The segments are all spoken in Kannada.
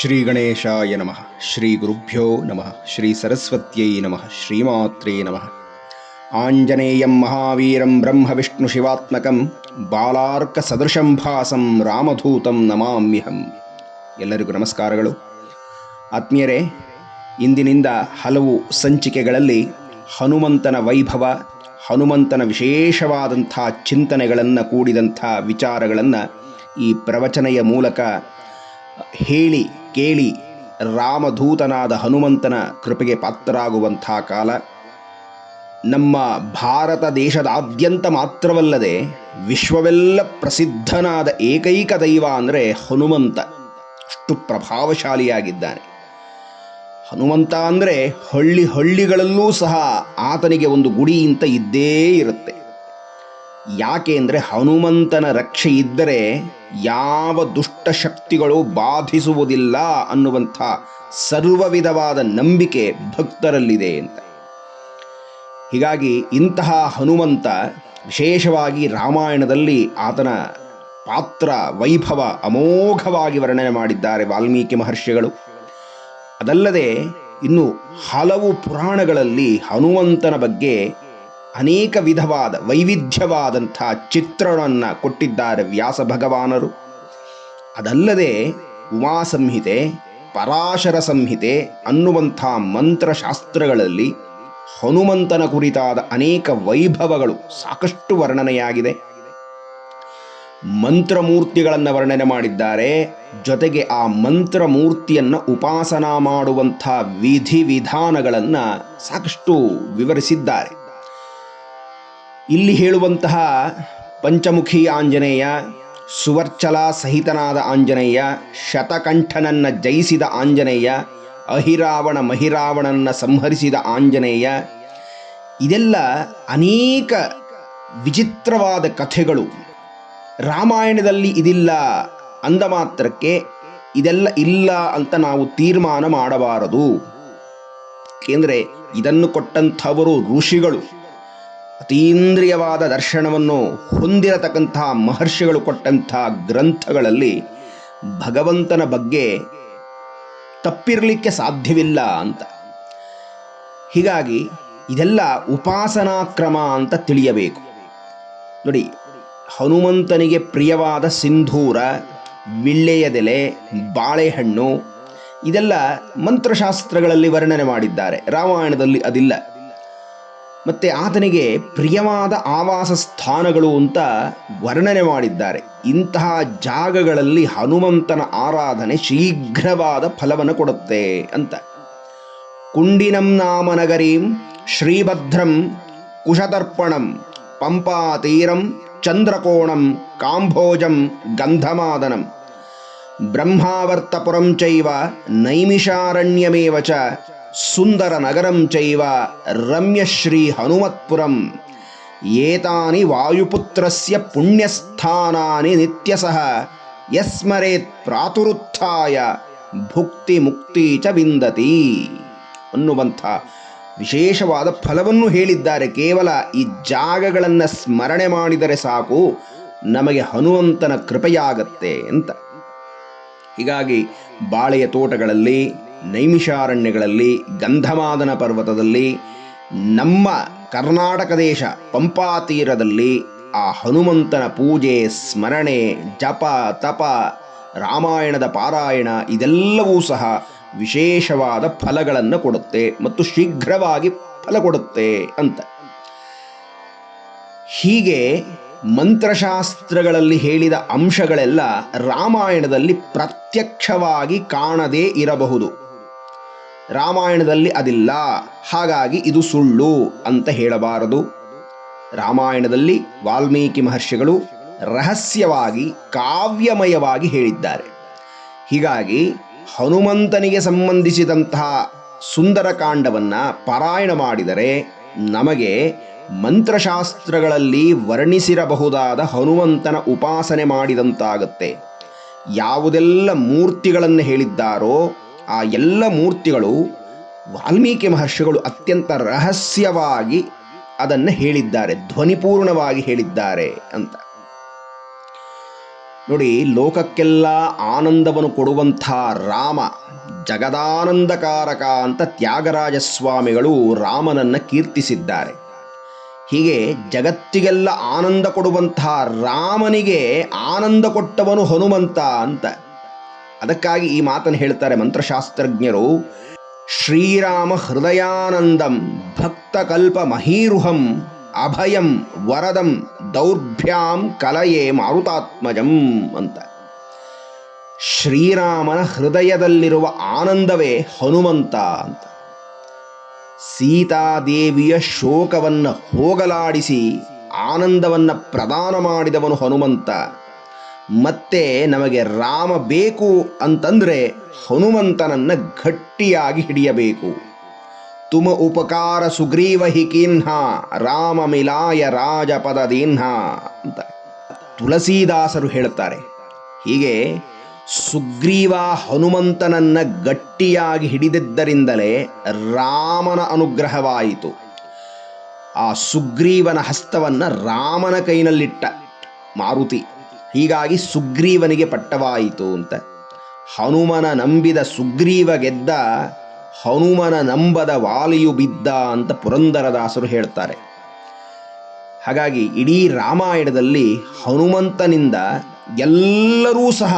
ಶ್ರೀ ಗಣೇಶಾಯ ನಮಃ ಶ್ರೀ ಗುರುಭ್ಯೋ ನಮಃ ಶ್ರೀ ಸರಸ್ವತ್ಯೈ ನಮಃ ಶ್ರೀಮಾತ್ರೇ ನಮಃ ಆಂಜನೇಯಂ ಮಹಾವೀರಂ ಬ್ರಹ್ಮ ವಿಷ್ಣು ಶಿವಾತ್ಮಕಂ ಬಾಲಾರ್ಕ ಸದೃಶಂ ಭಾಸಂ ರಾಮಧೂತಂ ನಮಾಮ್ಯಹಂ ಎಲ್ಲರಿಗೂ ನಮಸ್ಕಾರಗಳು. ಆತ್ಮೀಯರೇ, ಇಂದಿನಿಂದ ಹಲವು ಸಂಚಿಕೆಗಳಲ್ಲಿ ಹನುಮಂತನ ವೈಭವ, ಹನುಮಂತನ ವಿಶೇಷವಾದಂಥ ಚಿಂತನೆಗಳನ್ನು ಕೂಡಿದಂಥ ವಿಚಾರಗಳನ್ನು ಈ ಪ್ರವಚನೆಯ ಮೂಲಕ ಹೇಳಿ ಕೇಳಿ ರಾಮಧೂತನಾದ ಹನುಮಂತನ ಕೃಪೆಗೆ ಪಾತ್ರರಾಗುವಂಥ ಕಾಲ. ನಮ್ಮ ಭಾರತ ದೇಶದಾದ್ಯಂತ ಮಾತ್ರವಲ್ಲದೆ ವಿಶ್ವವೆಲ್ಲ ಪ್ರಸಿದ್ಧನಾದ ಏಕೈಕ ದೈವ ಅಂದರೆ ಹನುಮಂತ. ಅಷ್ಟು ಪ್ರಭಾವಶಾಲಿಯಾಗಿದ್ದಾನೆ. ಹನುಮಂತ ಅಂದರೆ ಹಳ್ಳಿ ಹಳ್ಳಿಗಳಲ್ಲೂ ಸಹ ಆತನಿಗೆ ಒಂದು ಗುಡಿ ಅಂತ ಇದ್ದೇ ಇರುತ್ತೆ. ಯಾಕೆ ಅಂದರೆ ಹನುಮಂತನ ರಕ್ಷೆ ಇದ್ದರೆ ಯಾವ ದುಷ್ಟ ಶಕ್ತಿಗಳು ಬಾಧಿಸುವುದಿಲ್ಲ ಅನ್ನುವಂಥ ಸರ್ವ ವಿಧವಾದ ನಂಬಿಕೆ ಭಕ್ತರಲ್ಲಿದೆ ಅಂತ. ಹೀಗಾಗಿ ಇಂತಹ ಹನುಮಂತ ವಿಶೇಷವಾಗಿ ರಾಮಾಯಣದಲ್ಲಿ ಆತನ ಪಾತ್ರ, ವೈಭವ ಅಮೋಘವಾಗಿ ವರ್ಣನೆ ಮಾಡಿದ್ದಾರೆ ವಾಲ್ಮೀಕಿ ಮಹರ್ಷಿಗಳು. ಅದಲ್ಲದೆ ಇನ್ನು ಹಲವು ಪುರಾಣಗಳಲ್ಲಿ ಹನುಮಂತನ ಬಗ್ಗೆ ಅನೇಕ ವಿಧವಾದ, ವೈವಿಧ್ಯವಾದಂಥ ಚಿತ್ರಣವನ್ನು ಕೊಟ್ಟಿದ್ದಾರೆ ವ್ಯಾಸ ಭಗವಾನರು. ಅದಲ್ಲದೆ ಉಮಾ ಸಂಹಿತೆ ಪರಾಶರ ಸಂಹಿತೆ ಅನ್ನುವಂಥ ಮಂತ್ರಶಾಸ್ತ್ರಗಳಲ್ಲಿ ಹನುಮಂತನ ಕುರಿತಾದ ಅನೇಕ ವೈಭವಗಳು ಸಾಕಷ್ಟು ವರ್ಣನೆಯಾಗಿದೆ. ಮಂತ್ರಮೂರ್ತಿಗಳನ್ನು ವರ್ಣನೆ ಮಾಡಿದ್ದಾರೆ. ಜೊತೆಗೆ ಆ ಮಂತ್ರಮೂರ್ತಿಯನ್ನು ಉಪಾಸನಾ ಮಾಡುವಂಥ ವಿಧಿವಿಧಾನಗಳನ್ನು ಸಾಕಷ್ಟು ವಿವರಿಸಿದ್ದಾರೆ. ಇಲ್ಲಿ ಹೇಳುವಂತಹ ಪಂಚಮುಖಿ ಆಂಜನೇಯ, ಸುವರ್ಚಲ ಸಹಿತನಾದ ಆಂಜನೇಯ, ಶತಕಂಠನನ್ನ ಜಯಿಸಿದ ಆಂಜನೇಯ, ಅಹಿರಾವಣ ಮಹಿರಾವಣನ್ನ ಸಂಹರಿಸಿದ ಆಂಜನೇಯ, ಇದೆಲ್ಲ ಅನೇಕ ವಿಚಿತ್ರವಾದ ಕಥೆಗಳು. ರಾಮಾಯಣದಲ್ಲಿ ಇದಿಲ್ಲ ಅಂದ ಮಾತ್ರಕ್ಕೆ ಇದೆಲ್ಲ ಇಲ್ಲ ಅಂತ ನಾವು ತೀರ್ಮಾನ ಮಾಡಬಾರದು. ಏಕೆಂದರೆ ಇದನ್ನು ಕೊಟ್ಟಂಥವರು ಋಷಿಗಳು. ಅತೀಂದ್ರಿಯವಾದ ದರ್ಶನವನ್ನು ಹೊಂದಿರತಕ್ಕಂಥ ಮಹರ್ಷಿಗಳು ಕೊಟ್ಟಂಥ ಗ್ರಂಥಗಳಲ್ಲಿ ಭಗವಂತನ ಬಗ್ಗೆ ತಪ್ಪಿರಲಿಕ್ಕೆ ಸಾಧ್ಯವಿಲ್ಲ ಅಂತ. ಹೀಗಾಗಿ ಇದೆಲ್ಲ ಉಪಾಸನಾ ಕ್ರಮ ಅಂತ ತಿಳಿಯಬೇಕು. ನೋಡಿ, ಹನುಮಂತನಿಗೆ ಪ್ರಿಯವಾದ ಸಿಂಧೂರ ವಿಳ್ಳೆಯದೆಲೆ ಬಾಳೆಹಣ್ಣು, ಇದೆಲ್ಲ ಮಂತ್ರಶಾಸ್ತ್ರಗಳಲ್ಲಿ ವರ್ಣನೆ ಮಾಡಿದ್ದಾರೆ. ರಾಮಾಯಣದಲ್ಲಿ ಅದಿಲ್ಲ. ಮತ್ತೆ ಆತನಿಗೆ ಪ್ರಿಯವಾದ ಆವಾಸ ಸ್ಥಾನಗಳು ಅಂತ ವರ್ಣನೆ ಮಾಡಿದ್ದಾರೆ. ಇಂತಹ ಜಾಗಗಳಲ್ಲಿ ಹನುಮಂತನ ಆರಾಧನೆ ಶೀಘ್ರವಾದ ಫಲವನ್ನು ಕೊಡುತ್ತೆ ಅಂತ. ಕುಂಡಿನಂ ನಾಮ ನಗರೀಂ ಶ್ರೀಭದ್ರಂ ಕುಶತರ್ಪಣಂ ಪಂಪಾತೀರಂ, ಚಂದ್ರಕೋಣಂ, ಕಾಂಭೋಜಂ, ಗಂಧಮಾದನಂ. ಬ್ರಹ್ಮಾವರ್ತಪುರಂ ಚೈವ, ನೈಮಿಷಾರಣ್ಯಮೇವ ಚ ಸುಂದರ ನಗರಂ ಚೈವ ರಮ್ಯಶ್ರೀ ಹನುಮತ್ಪುರಂ. ಏತಾನಿ ವಾಯುಪುತ್ರಸ್ಯ ಪುಣ್ಯಸ್ಥಾನಾನಿ ನಿತ್ಯಸಃ ಯಸ್ಮರೇತ್ ಪ್ರಾತುರುತ್ಥಾಯ, ಭುಕ್ತಿ ಮುಕ್ತಿ ಚ ವಿಂದತಿ. ಅನ್ನುವಂಥ ವಿಶೇಷವಾದ ಫಲವನ್ನು ಹೇಳಿದ್ದಾರೆ. ಕೇವಲ ಈ ಜಾಗಗಳನ್ನು ಸ್ಮರಣೆ ಮಾಡಿದರೆ ಸಾಕು, ನಮಗೆ ಹನುಮಂತನ ಕೃಪೆಯಾಗತ್ತೆ ಅಂತ. ಹೀಗಾಗಿ ಬಾಳೆಯ ತೋಟಗಳಲ್ಲಿ ನೈಮಿಷಾರಣ್ಯಗಳಲ್ಲಿ, ಗಂಧಮಾದನ ಪರ್ವತದಲ್ಲಿ, ನಮ್ಮ ಕರ್ನಾಟಕ ದೇಶ ಪಂಪಾ ತೀರದಲ್ಲಿ ಆ ಹನುಮಂತನ ಪೂಜೆ, ಸ್ಮರಣೆ, ಜಪ, ತಪ, ರಾಮಾಯಣದ ಪಾರಾಯಣ ಇದೆಲ್ಲವೂ ಸಹ ವಿಶೇಷವಾದ ಫಲಗಳನ್ನು ಕೊಡುತ್ತೆ ಮತ್ತು ಶೀಘ್ರವಾಗಿ ಫಲ ಕೊಡುತ್ತೆ ಅಂತ. ಹೀಗೆ ಮಂತ್ರಶಾಸ್ತ್ರಗಳಲ್ಲಿ ಹೇಳಿದ ಅಂಶಗಳೆಲ್ಲ ರಾಮಾಯಣದಲ್ಲಿ ಪ್ರತ್ಯಕ್ಷವಾಗಿ ಕಾಣದೇ ಇರಬಹುದು. ರಾಮಾಯಣದಲ್ಲಿ ಅದಿಲ್ಲ. ಹಾಗಾಗಿ ಇದು ಸುಳ್ಳು ಅಂತ ಹೇಳಬಾರದು. ರಾಮಾಯಣದಲ್ಲಿ ವಾಲ್ಮೀಕಿ ಮಹರ್ಷಿಗಳು ರಹಸ್ಯವಾಗಿ, ಕಾವ್ಯಮಯವಾಗಿ ಹೇಳಿದ್ದಾರೆ. ಹೀಗಾಗಿ ಹನುಮಂತನಿಗೆ ಸಂಬಂಧಿಸಿದಂತಹ ಸುಂದರಕಾಂಡವನ್ನು ಪಾರಾಯಣ ಮಾಡಿದರೆ ನಮಗೆ ಮಂತ್ರಶಾಸ್ತ್ರಗಳಲ್ಲಿ ವರ್ಣಿಸಿರಬಹುದಾದ ಹನುಮಂತನ ಉಪಾಸನೆ ಮಾಡಿದಂತಾಗತ್ತೆ. ಯಾವುದೆಲ್ಲ ಮೂರ್ತಿಗಳನ್ನು ಹೇಳಿದ್ದಾರೋ ಆ ಎಲ್ಲ ಮೂರ್ತಿಗಳು ವಾಲ್ಮೀಕಿ ಮಹರ್ಷಿಗಳು ಅತ್ಯಂತ ರಹಸ್ಯವಾಗಿ ಅದನ್ನು ಹೇಳಿದ್ದಾರೆ, ಧ್ವನಿಪೂರ್ಣವಾಗಿ ಹೇಳಿದ್ದಾರೆ ಅಂತ. ನೋಡಿ, ಲೋಕಕ್ಕೆಲ್ಲ ಆನಂದವನ್ನು ಕೊಡುವಂಥ ರಾಮ, ಜಗದಾನಂದಕಾರಕ ಅಂತ ತ್ಯಾಗರಾಜ ಸ್ವಾಮಿಗಳು ರಾಮನನ್ನು ಕೀರ್ತಿಸಿದ್ದಾರೆ. ಹೀಗೆ ಜಗತ್ತಿಗೆಲ್ಲ ಆನಂದ ಕೊಡುವಂಥ ರಾಮನಿಗೆ ಆನಂದ ಕೊಟ್ಟವನು ಹನುಮಂತ ಅಂತ. ಅದಕ್ಕಾಗಿ ಈ ಮಾತನ್ನು ಹೇಳ್ತಾರೆ ಮಂತ್ರಶಾಸ್ತ್ರಜ್ಞರು. ಶ್ರೀರಾಮ ಹೃದಯಾನಂದಂ ಭಕ್ತಕಲ್ಪ ಮಹೀರುಹಂ ಅಭಯಂ ವರದಂ ದೌರ್ಭ್ಯಾಂ ಕಲಯೇ ಮಾರುತಾತ್ಮಜಂ ಅಂತ. ಶ್ರೀರಾಮನ ಹೃದಯದಲ್ಲಿರುವ ಆನಂದವೇ ಹನುಮಂತ ಅಂತ. ಸೀತಾದೇವಿಯ ಶೋಕವನ್ನು ಹೋಗಲಾಡಿಸಿ ಆನಂದವನ್ನು ಪ್ರದಾನ ಮಾಡಿದವನು ಹನುಮಂತ. ಮತ್ತೆ ನಮಗೆ ರಾಮ ಬೇಕು ಅಂತಂದ್ರೆ ಹನುಮಂತನನ್ನ ಗಟ್ಟಿಯಾಗಿ ಹಿಡಿಯಬೇಕು. ತುಮ ಉಪಕಾರ ಸುಗ್ರೀವ ಹಿಕೀನ್ಹ ರಾಮ ಮಿಲಾಯ ರಾಜಪದದೀನ್ಹ ಅಂತ ತುಳಸೀದಾಸರು ಹೇಳುತ್ತಾರೆ. ಹೀಗೆ ಸುಗ್ರೀವ ಹನುಮಂತನನ್ನ ಗಟ್ಟಿಯಾಗಿ ಹಿಡಿದಿದ್ದರಿಂದಲೇ ರಾಮನ ಅನುಗ್ರಹವಾಯಿತು. ಆ ಸುಗ್ರೀವನ ಹಸ್ತವನ್ನ ರಾಮನ ಕೈನಲ್ಲಿಟ್ಟ ಮಾರುತಿ. ಹೀಗಾಗಿ ಸುಗ್ರೀವನಿಗೆ ಪಟ್ಟವಾಯಿತು ಅಂತ. ಹನುಮನ ನಂಬಿದ ಸುಗ್ರೀವ ಗೆದ್ದ, ಹನುಮನ ನಂಬದ ವಾಲಿಯು ಬಿದ್ದ ಅಂತ ಪುರಂದರದಾಸರು ಹೇಳ್ತಾರೆ. ಹಾಗಾಗಿ ಇಡೀ ರಾಮಾಯಣದಲ್ಲಿ ಹನುಮಂತನಿಂದ ಎಲ್ಲರೂ ಸಹ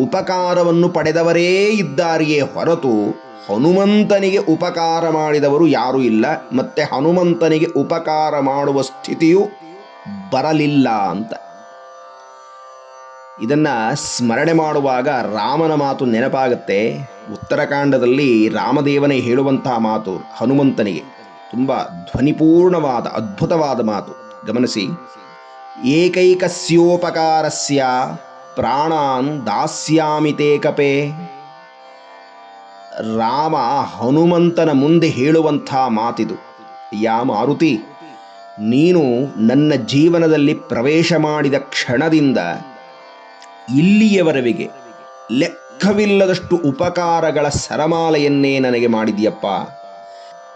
ಉಪಕಾರವನ್ನು ಪಡೆದವರೇ ಇದ್ದಾರೆಯೇ ಹೊರತು ಹನುಮಂತನಿಗೆ ಉಪಕಾರ ಮಾಡಿದವರು ಯಾರೂ ಇಲ್ಲ. ಮತ್ತೆ ಹನುಮಂತನಿಗೆ ಉಪಕಾರ ಮಾಡುವ ಸ್ಥಿತಿಯು ಬರಲಿಲ್ಲ ಅಂತ. ಇದನ್ನ ಸ್ಮರಣೆ ಮಾಡುವಾಗ ರಾಮನ ಮಾತು ನೆನಪಾಗುತ್ತೆ. ಉತ್ತರಕಾಂಡದಲ್ಲಿ ರಾಮದೇವನೇ ಹೇಳುವಂತಹ ಮಾತು ಹನುಮಂತನಿಗೆ ತುಂಬ ಧ್ವನಿಪೂರ್ಣವಾದ, ಅದ್ಭುತವಾದ ಮಾತು. ಗಮನಿಸಿ. ಏಕೈಕಸ್ಯೋಪಕಾರಸ್ಯ ಪ್ರಾಣಾನ್ ದಾಸ್ಯಾಮಿ ತೇ ಕಪೆ. ರಾಮ ಹನುಮಂತನ ಮುಂದೆ ಹೇಳುವಂಥ ಮಾತಿದು. ಯಾ ಮಾರುತಿ, ನೀನು ನನ್ನ ಜೀವನದಲ್ಲಿ ಪ್ರವೇಶ ಮಾಡಿದ ಕ್ಷಣದಿಂದ ಇಲ್ಲಿಯವರೆಗೆ ಲೆಕ್ಕವಿಲ್ಲದಷ್ಟು ಉಪಕಾರಗಳ ಸರಮಾಲೆಯನ್ನೇ ನನಗೆ ಮಾಡಿದೆಯಪ್ಪ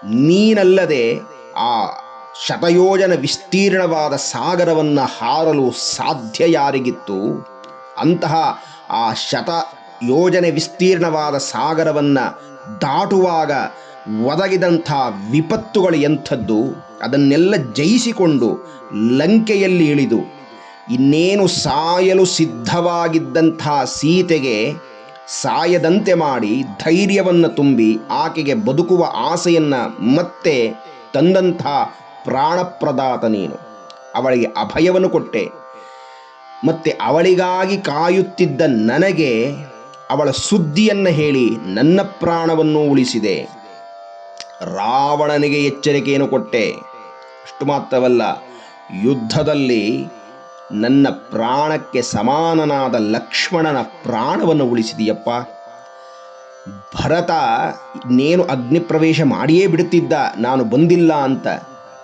ನೀನಲ್ಲದೆ ಆ ಶತಯೋಜನ ವಿಸ್ತೀರ್ಣವಾದ ಸಾಗರವನ್ನು ಹಾರಲು ಸಾಧ್ಯ ಯಾರಿಗಿತ್ತು? ಅಂತಹ ಆ ಶತ ಯೋಜನೆ ವಿಸ್ತೀರ್ಣವಾದ ಸಾಗರವನ್ನು ದಾಟುವಾಗ ಒದಗಿದಂಥ ವಿಪತ್ತುಗಳು ಎಂಥದ್ದು? ಅದನ್ನೆಲ್ಲ ಜಯಿಸಿಕೊಂಡು ಲಂಕೆಯಲ್ಲಿ ಇಳಿದು ಇನ್ನೇನು ಸಾಯಲು ಸಿದ್ಧವಾಗಿದ್ದಂಥ ಸೀತೆಗೆ ಸಾಯದಂತೆ ಮಾಡಿ ಧೈರ್ಯವನ್ನು ತುಂಬಿ ಆಕೆಗೆ ಬದುಕುವ ಆಸೆಯನ್ನು ಮತ್ತೆ ತಂದಂಥ ಪ್ರಾಣಪ್ರದಾತ ನೀನು. ಅವಳಿಗೆ ಅಭಯವನ್ನು ಕೊಟ್ಟೆ. ಮತ್ತೆ ಅವಳಿಗಾಗಿ ಕಾಯುತ್ತಿದ್ದ ನನಗೆ ಅವಳ ಸುದ್ದಿಯನ್ನು ಹೇಳಿ ನನ್ನ ಪ್ರಾಣವನ್ನು ಉಳಿಸಿದೆ. ರಾವಣನಿಗೆ ಎಚ್ಚರಿಕೆಯನ್ನು ಕೊಟ್ಟೆ. ಅಷ್ಟು ಮಾತ್ರವಲ್ಲ, ಯುದ್ಧದಲ್ಲಿ ನನ್ನ ಪ್ರಾಣಕ್ಕೆ ಸಮಾನನಾದ ಲಕ್ಷ್ಮಣನ ಪ್ರಾಣವನ್ನು ಉಳಿಸಿದೆಯಪ್ಪ. ಭರತ ನೀನು ಅಗ್ನಿ ಪ್ರವೇಶ ಮಾಡಿಯೇ ಬಿಡುತ್ತಿದ್ದ ನಾನು ಬಂದಿಲ್ಲ ಅಂತ.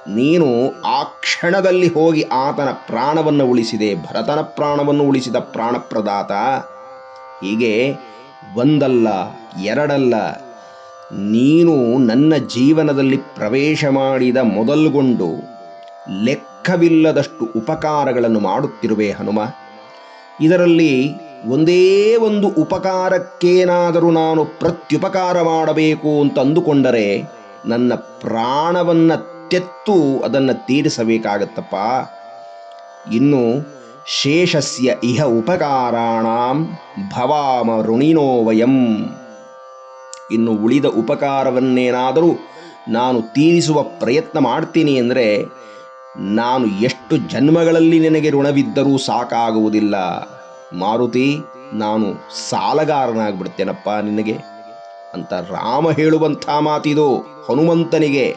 ನೀನು ಆ ಕ್ಷಣದಲ್ಲಿ ಹೋಗಿ ಆತನ ಪ್ರಾಣವನ್ನು ಉಳಿಸಿದೆ, ಭರತನ ಪ್ರಾಣವನ್ನು ಉಳಿಸಿದ ಪ್ರಾಣಪ್ರದಾತ. ಹೀಗೆ ಒಂದಲ್ಲ, ಎರಡಲ್ಲ, ನೀನು ನನ್ನ ಜೀವನದಲ್ಲಿ ಪ್ರವೇಶ ಮಾಡಿದ ಮೊದಲುಗೊಂಡು ಲೆಕ್ಕವಿಲ್ಲದಷ್ಟು ಉಪಕಾರಗಳನ್ನು ಮಾಡುತ್ತಿರುವೆ ಹನುಮ. ಇದರಲ್ಲಿ ಒಂದೇ ಒಂದು ಉಪಕಾರಕ್ಕೇನಾದರೂ ನಾನು ಪ್ರತ್ಯುಪಕಾರ ಮಾಡಬೇಕು ಅಂತ ಅಂದುಕೊಂಡರೆ ನನ್ನ ಪ್ರಾಣವನ್ನು ತೆತ್ತು ಅದನ್ನು ತೀರಿಸಬೇಕಾಗತ್ತಪ್ಪ. ಇನ್ನು ಶೇಷಸ್ಯ ಇಹ ಉಪಕಾರಾಣಾಂ ಭವಾಮ ಋಣಿನೋ ವಯಂ. ಇನ್ನು ಉಳಿದ ಉಪಕಾರವನ್ನೇನಾದರೂ ನಾನು ತೀರಿಸುವ ಪ್ರಯತ್ನ ಮಾಡ್ತೀನಿ ಅಂದರೆ ನಾನು ಎಷ್ಟು ಜನ್ಮಗಳಲ್ಲಿ ನಿನಗೆ ಋಣವಿದ್ದರೂ ಸಾಕಾಗುವುದಿಲ್ಲ. ಮಾರುತಿ, ನಾನು ಸಾಲಗಾರನಾಗ್ಬಿಡ್ತೇನಪ್ಪ ನಿನಗೆ? ಅಂತ ರಾಮ ಹೇಳುವಂಥ ಮಾತಿದು ಹನುಮಂತನಿಗೆ.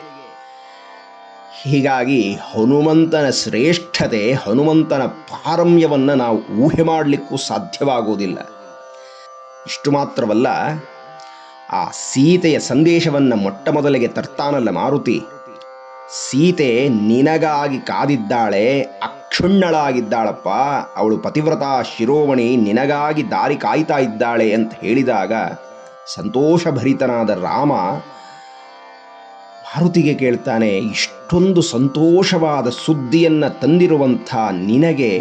ಹೀಗಾಗಿ ಹನುಮಂತನ ಶ್ರೇಷ್ಠತೆ, ಹನುಮಂತನ ಪಾರಮ್ಯವನ್ನು ನಾವು ಊಹೆ ಮಾಡಲಿಕ್ಕೂ ಸಾಧ್ಯವಾಗುವುದಿಲ್ಲ. ಇಷ್ಟು ಮಾತ್ರವಲ್ಲ, ಆ ಸೀತೆಯ ಸಂದೇಶವನ್ನು ಮೊಟ್ಟ ಮೊದಲಿಗೆ ತರ್ತಾನಲ್ಲ ಮಾರುತಿ. ಸೀತೆ ನಿನಗಾಗಿ ಕಾದಿದ್ದಾಳೆ, ಅಕ್ಷುಣ್ಣಳಾಗಿದ್ದಾಳಪ್ಪ. ಅವಳು ಪತಿವ್ರತ ಶಿರೋಮಣಿ ನಿನಗಾಗಿ ದಾರಿ ಕಾಯ್ತಾ ಇದ್ದಾಳೆ ಅಂತ ಹೇಳಿದಾಗ ಸಂತೋಷಭರಿತನಾದ ರಾಮ ಮಾರುತಿಗೆ ಕೇಳ್ತಾನೆ, ಇಷ್ಟೊಂದು ಸಂತೋಷವಾದ ಸುದ್ದಿಯನ್ನು ತಂದಿರುವಂಥ ನಿನಗೆ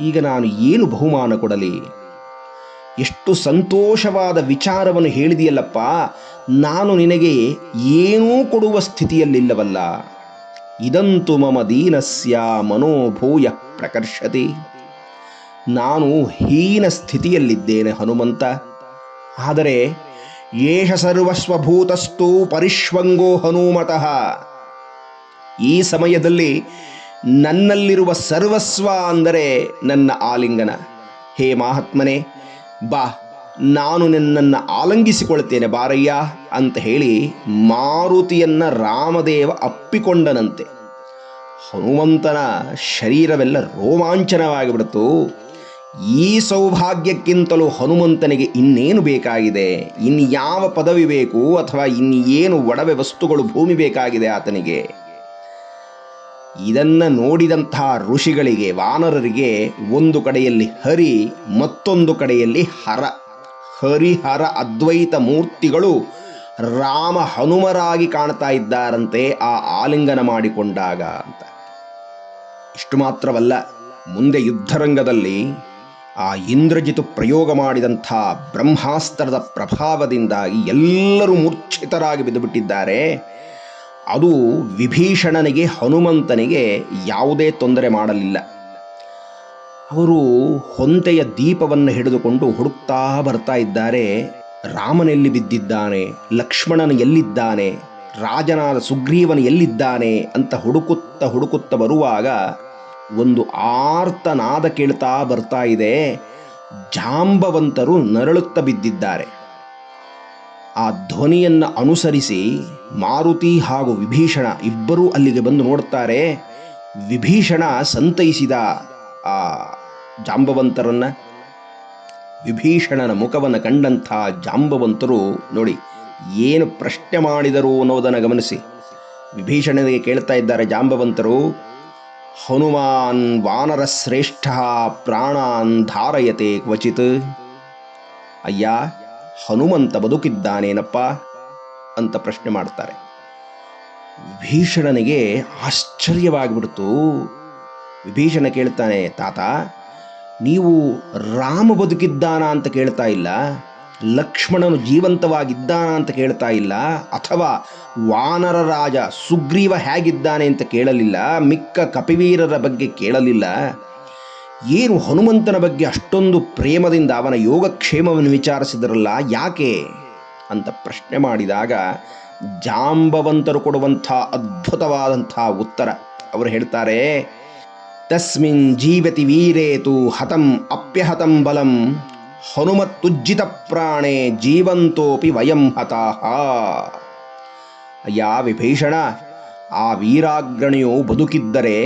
ಈಗ ನಾನು ಏನು ಬಹುಮಾನ ಕೊಡಲಿ? ಎಷ್ಟು ಸಂತೋಷವಾದ ವಿಚಾರವನ್ನು ಹೇಳಿದೆಯಲ್ಲಪ್ಪ. ನಾನು ನಿನಗೆ ಏನೂ ಕೊಡುವ ಸ್ಥಿತಿಯಲ್ಲಿಲ್ಲವಲ್ಲ. ಇದಂತು ಮಮ ದೀನಸ್ಯ ಮನೋಭೂಯ ಪ್ರಕರ್ಷತೆ. ನಾನು ಹೀನ ಸ್ಥಿತಿಯಲ್ಲಿದ್ದೇನೆ ಹನುಮಂತ. ಆದರೆ ಏಷ ಸರ್ವಸ್ವಭೂತಸ್ತು ಪರಿಶ್ವಂಗೋ ಹನುಮತಃ. ಈ ಸಮಯದಲ್ಲಿ ನನ್ನಲ್ಲಿರುವ ಸರ್ವಸ್ವ ಅಂದರೆ ನನ್ನ ಆಲಿಂಗನ. ಹೇ ಮಹಾತ್ಮನೇ, ಬಾ. ನಾನು ನಿನ್ನನ್ನು ಆಲಂಗಿಸಿಕೊಳ್ತೇನೆ ಬಾರಯ್ಯ ಅಂತ ಹೇಳಿ ಮಾರುತಿಯನ್ನ ರಾಮದೇವ ಅಪ್ಪಿಕೊಂಡನಂತೆ. ಹನುಮಂತನ ಶರೀರವೆಲ್ಲ ರೋಮಾಂಚನವಾಗಿಬಿಡ್ತು. ಈ ಸೌಭಾಗ್ಯಕ್ಕಿಂತಲೂ ಹನುಮಂತನಿಗೆ ಇನ್ನೇನು ಬೇಕಾಗಿದೆ? ಇನ್ಯಾವ ಪದವಿ ಬೇಕು ಅಥವಾ ಇನ್ನೇನು ಒಡವೆ ವಸ್ತುಗಳು ಭೂಮಿ ಬೇಕಾಗಿದೆ ಆತನಿಗೆ? ಇದನ್ನು ನೋಡಿದಂತಹ ಋಷಿಗಳಿಗೆ, ವಾನರರಿಗೆ ಒಂದು ಕಡೆಯಲ್ಲಿ ಹರಿ, ಮತ್ತೊಂದು ಕಡೆಯಲ್ಲಿ ಹರ. ಹರಿಹರ ಅದ್ವೈತ ಮೂರ್ತಿಗಳು ರಾಮ ಹನುಮರಾಗಿ ಕಾಣ್ತಾ ಇದ್ದಾರಂತೆ ಆ ಆಲಿಂಗನ ಮಾಡಿಕೊಂಡಾಗ ಅಂತ. ಇಷ್ಟು ಮಾತ್ರವಲ್ಲ, ಮುಂದೆ ಯುದ್ಧರಂಗದಲ್ಲಿ ಆ ಇಂದ್ರಜಿತು ಪ್ರಯೋಗ ಮಾಡಿದಂಥ ಬ್ರಹ್ಮಾಸ್ತ್ರದ ಪ್ರಭಾವದಿಂದಾಗಿ ಎಲ್ಲರೂ ಮೂರ್ಛಿತರಾಗಿ ಬಿದ್ದುಬಿಟ್ಟಿದ್ದಾರೆ. ಅದು ವಿಭೀಷಣನಿಗೆ ಹನುಮಂತನಿಗೆ ಯಾವುದೇ ತೊಂದರೆ ಮಾಡಲಿಲ್ಲ. ಅವರು ಹೊಂತೆಯ ದೀಪವನ್ನು ಹಿಡಿದುಕೊಂಡು ಹುಡುಕ್ತಾ ಬರ್ತಾ ಇದ್ದಾರೆ. ರಾಮನೆಲ್ಲಿ ಬಿದ್ದಿದ್ದಾನೆ? ಲಕ್ಷ್ಮಣನು ಎಲ್ಲಿದ್ದಾನೆ? ರಾಜನಾದ ಸುಗ್ರೀವನು ಎಲ್ಲಿದ್ದಾನೆ? ಅಂತ ಹುಡುಕುತ್ತ ಹುಡುಕುತ್ತ ಬರುವಾಗ ಒಂದು ಆರ್ತನಾದ ಕೇಳ್ತಾ ಬರ್ತಾ ಇದೆ. ಜಾಂಬವಂತರು ನರಳುತ್ತ ಬಿದ್ದಿದ್ದಾರೆ. ಆ ಧ್ವನಿಯನ್ನು ಅನುಸರಿಸಿ ಮಾರುತಿ ಹಾಗೂ ವಿಭೀಷಣ ಇಬ್ಬರೂ ಅಲ್ಲಿಗೆ ಬಂದು ನೋಡ್ತಾರೆ. ವಿಭೀಷಣ ಸಂತೈಸಿದ ಆ ಜಾಂಬವಂತರನ್ನು ವಿಭೀಷಣನ ಮುಖವನ್ನು ಕಂಡಂಥ ಜಾಂಬವಂತರು ನೋಡಿ ಏನು ಪ್ರಶ್ನೆ ಮಾಡಿದರು ಅನ್ನೋದನ್ನು ಗಮನಿಸಿ. ವಿಭೀಷಣನಿಗೆ ಕೇಳ್ತಾ ಇದ್ದಾರೆ ಜಾಂಬವಂತರು, ಹನುಮಾನ್ ವಾನರ ಶ್ರೇಷ್ಠ ಪ್ರಾಣಾನ್ ಧಾರಯತೆ ಕ್ವಚಿತ್. ಅಯ್ಯ, ಹನುಮಂತ ಬದುಕಿದ್ದಾನೇನಪ್ಪ? ಅಂತ ಪ್ರಶ್ನೆ ಮಾಡ್ತಾರೆ. ವಿಭೀಷಣನಿಗೆ ಆಶ್ಚರ್ಯವಾಗಿಬಿಡ್ತು. ವಿಭೀಷಣ ಕೇಳ್ತಾನೆ, ತಾತ, ನೀವು ರಾಮ ಬದುಕಿದ್ದಾನ ಅಂತ ಕೇಳ್ತಾ ಇಲ್ಲ? ಲಕ್ಷ್ಮಣನು ಜೀವಂತವಾಗಿದ್ದಾನ ಅಂತ ಕೇಳ್ತಾ ಇಲ್ಲ? ಅಥವಾ ವಾನರ ರಾಜ ಸುಗ್ರೀವ ಹೇಗಿದ್ದಾನೆ ಅಂತ ಕೇಳಲಿಲ್ಲ? ಮಿಕ್ಕ ಕಪಿವೀರರ ಬಗ್ಗೆ ಕೇಳಲಿಲ್ಲ? ಏನು ಹನುಮಂತನ ಬಗ್ಗೆ ಅಷ್ಟೊಂದು ಪ್ರೇಮದಿಂದ ಅವನ ಯೋಗಕ್ಷೇಮವನ್ನು ವಿಚಾರಿಸಿದರಲ್ಲ, ಯಾಕೆ? ಅಂತ ಪ್ರಶ್ನೆ ಮಾಡಿದಾಗ ಜಾಂಬವಂತರು ಕೊಡುವಂಥ ಅದ್ಭುತವಾದಂಥ ಉತ್ತರ. ಅವರು ಹೇಳ್ತಾರೆ ತಸ್ಮಿನ್ ಜೀವತಿ ವೀರೇತು ಹತಂ ಅಪ್ಯಹತಂ ಬಲಂ ಹನುಮತ್ತುಜ್ಜಿತ ಪ್ರಾಣೇ ಜೀವಂತೋಪಿ ವಯಂ ಹತಾಹ ಅಯ್ಯ ವಿಭೀಷಣ ಆ ವೀರಾಗ್ರಣಿಯು ಬದುಕಿದ್ದರೆ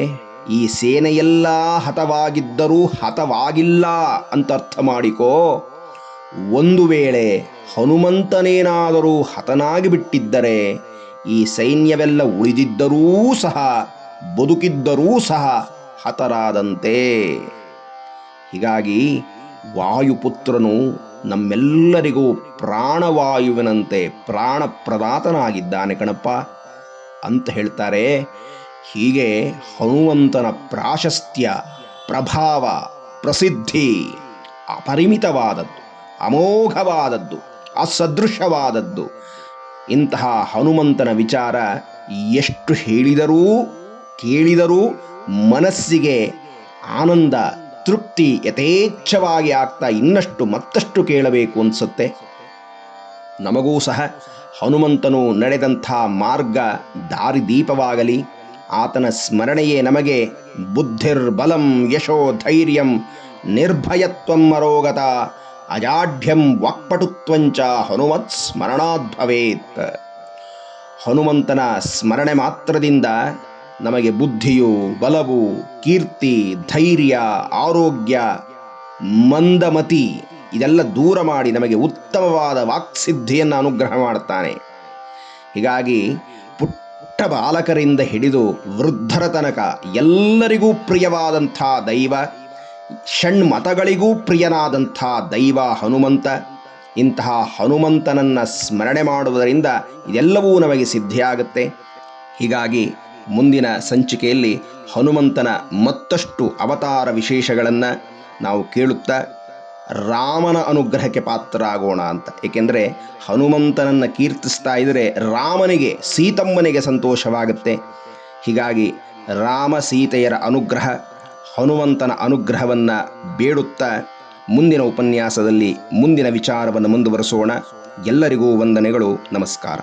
ಈ ಸೇನೆಯೆಲ್ಲ ಹತವಾಗಿದ್ದರೂ ಹತವಾಗಿಲ್ಲ ಅಂತ ಅರ್ಥ ಮಾಡಿಕೋ. ಒಂದು ವೇಳೆ ಹನುಮಂತನೇನಾದರೂ ಹತನಾಗಿ ಬಿಟ್ಟಿದ್ದರೆ ಈ ಸೈನ್ಯವೆಲ್ಲ ಉಳಿದಿದ್ದರೂ ಸಹ, ಬದುಕಿದ್ದರೂ ಸಹ ಹತರಾದಂತೆ. ಹೀಗಾಗಿ ವಾಯುಪುತ್ರನು ನಮ್ಮೆಲ್ಲರಿಗೂ ಪ್ರಾಣವಾಯುವಿನಂತೆ ಪ್ರಾಣ ಪ್ರದಾತನಾಗಿದ್ದಾನೆ ಕಣಪ್ಪ. ಅಂತ ಹೇಳ್ತಾರೆ, ಹೀಗೆ ಹನುಮಂತನ ಪ್ರಾಶಸ್ತ್ಯ, ಪ್ರಭಾವ, ಪ್ರಸಿದ್ಧಿ, ಅಪರಿಮಿತವಾದದ್ದು, ಅಮೋಘವಾದದ್ದು, ಅಸದೃಶವಾದದ್ದು, ಇಂತಹ ಹನುಮಂತನ ವಿಚಾರ ಎಷ್ಟು ಹೇಳಿದರೂ, ಕೇಳಿದರೂ ಮನಸ್ಸಿಗೆ ಆನಂದ, ತೃಪ್ತಿ ಯಥೇಚ್ಛವಾಗಿ ಆಗ್ತಾ ಇನ್ನಷ್ಟು ಮತ್ತಷ್ಟು ಕೇಳಬೇಕು ಅನಿಸುತ್ತೆ. ನಮಗೂ ಸಹ ಹನುಮಂತನು ನಡೆದಂಥ ಮಾರ್ಗ ದಾರಿದೀಪವಾಗಲಿ ಆತನ ಸ್ಮರಣೆಯೇ ನಮಗೆ ಬುದ್ಧಿರ್ಬಲಂ ಯಶೋ ಧೈರ್ಯಂ ನಿರ್ಭಯತ್ವಂ ಮರೋಗತ ಅಜಾಢ್ಯಂ ವಾಕ್ಪಟುತ್ವಂಚ ಹನುಮತ್ ಸ್ಮರಣಾದ್ಭವೇತ್. ಹನುಮಂತನ ಸ್ಮರಣೆ ಮಾತ್ರದಿಂದ ನಮಗೆ ಬುದ್ಧಿಯು, ಬಲವು, ಕೀರ್ತಿ, ಧೈರ್ಯ, ಆರೋಗ್ಯ, ಮಂದಮತಿ, ಇದೆಲ್ಲ ದೂರ ಮಾಡಿ ನಮಗೆ ಉತ್ತಮವಾದ ವಾಕ್ಸಿದ್ಧಿಯನ್ನು ಅನುಗ್ರಹ ಮಾಡುತ್ತಾನೆ. ಹೀಗಾಗಿ ಪುಟ್ಟ ಬಾಲಕರಿಂದ ಹಿಡಿದು ವೃದ್ಧರ ತನಕ ಎಲ್ಲರಿಗೂ ಪ್ರಿಯವಾದಂಥ ದೈವ ಷಣ್ಮತಗಳಿಗೂ ಪ್ರಿಯನಾದಂಥ ದೈವ ಹನುಮಂತ, ಇಂತಹ ಹನುಮಂತನನ್ನು ಸ್ಮರಣೆ ಮಾಡುವುದರಿಂದ ಇದೆಲ್ಲವೂ ನಮಗೆ ಸಿದ್ಧಿಯಾಗುತ್ತೆ. ಹೀಗಾಗಿ ಮುಂದಿನ ಸಂಚಿಕೆಯಲ್ಲಿ ಹನುಮಂತನ ಮತ್ತಷ್ಟು ಅವತಾರ ವಿಶೇಷಗಳನ್ನು ನಾವು ಕೇಳುತ್ತಾ ರಾಮನ ಅನುಗ್ರಹಕ್ಕೆ ಪಾತ್ರರಾಗೋಣ ಅಂತ. ಏಕೆಂದರೆ ಹನುಮಂತನನ್ನು ಕೀರ್ತಿಸ್ತಾ ಇದ್ದರೆ ರಾಮನಿಗೆ, ಸೀತಮ್ಮನಿಗೆ ಸಂತೋಷವಾಗುತ್ತೆ. ಹೀಗಾಗಿ ರಾಮ ಸೀತೆಯರ ಅನುಗ್ರಹ, ಹನುಮಂತನ ಅನುಗ್ರಹವನ್ನು ಬೇಡುತ್ತಾ ಮುಂದಿನ ಉಪನ್ಯಾಸದಲ್ಲಿ ಮುಂದಿನ ವಿಚಾರವನ್ನು ಮುಂದುವರಿಸೋಣ. ಎಲ್ಲರಿಗೂ ವಂದನೆಗಳು, ನಮಸ್ಕಾರ.